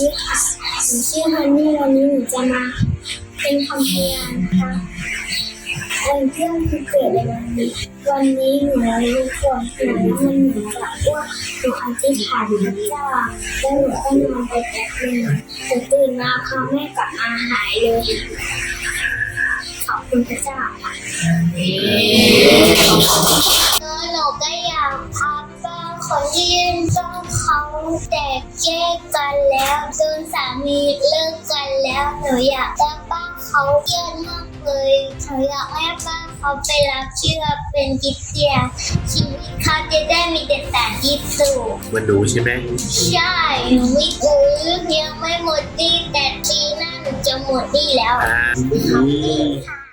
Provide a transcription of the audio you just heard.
ดีค่ะหนูชื่อฮันนี่วันนี้หนูจะมาเป็นคำพยานนะคะวันเรื่องที่เกิดในวันนี้วันนี้หนูรู้ตัวหนูว่ามันเหมือนกับว่าหนูอธิษฐานพระเจ้าแล้วหนูก็นอนไปแป๊บนึงแต่ตื่นมาพ่อแม่กับมาหายเลยขอบคุณพระเจ้าค่ะเออหนูก็อยากพักบ้า คนที่ต้องเขาแตกแยกกันแล้วจนสามีเลิกกันแล้วหนูอยากได้บ้านเขาเยอะมากเลยหนูอยากให้บ้านเขาไปรับเชื่อเป็นกิจเตียนชีวิตเขาจะได้มีแต่แต่ที่สุขมันดูใช่ไหมใช่หนูไม่ซื้อยังไม่หมดดีแต่ปีหน้าหนูจะหมดดีแล้วอ่า ขอบคุณค่ะ